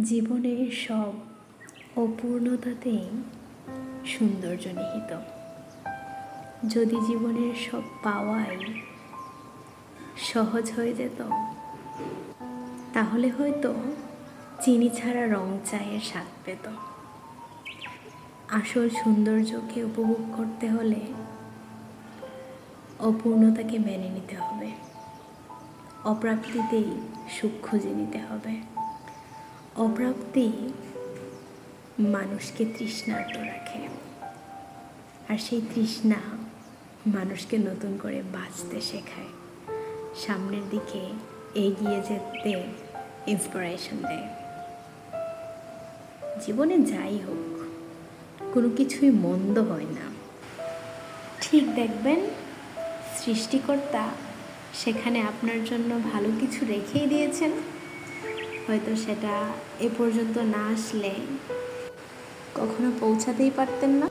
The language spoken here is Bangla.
জীবনের সব অপূর্ণতাতেই সৌন্দর্য নিহিত। যদি জীবনের সব পাওয়াই সহজ হয়ে যেত, তাহলে হয়তো চিনি ছাড়া রং চায়ের স্বাদ পেত। আসল সৌন্দর্যকে উপভোগ করতে হলে অপূর্ণতাকে মেনে নিতে হবে। অপ্রাপ্তিতেই সুখ খুঁজে নিতে হবে। অপ্রাপ্তি মানুষকে তৃষ্ণার্ত রাখে। আর সেই তৃষ্ণা মানুষকে নতুন করে বাঁচতে শেখায়। সামনের দিকে এগিয়ে যেতে ইন্সপিরেশন দেয়। জীবনে যাই হোক, কোনো কিছুই মন্দ হয় না। ঠিক দেখবেন, সৃষ্টিকর্তা সেখানে আপনার জন্য ভালো কিছু রেখেই দিয়েছেন। হয়তো সেটা এ পর্যন্ত না আসলে কখনো পৌঁছাতেই পারতেন না।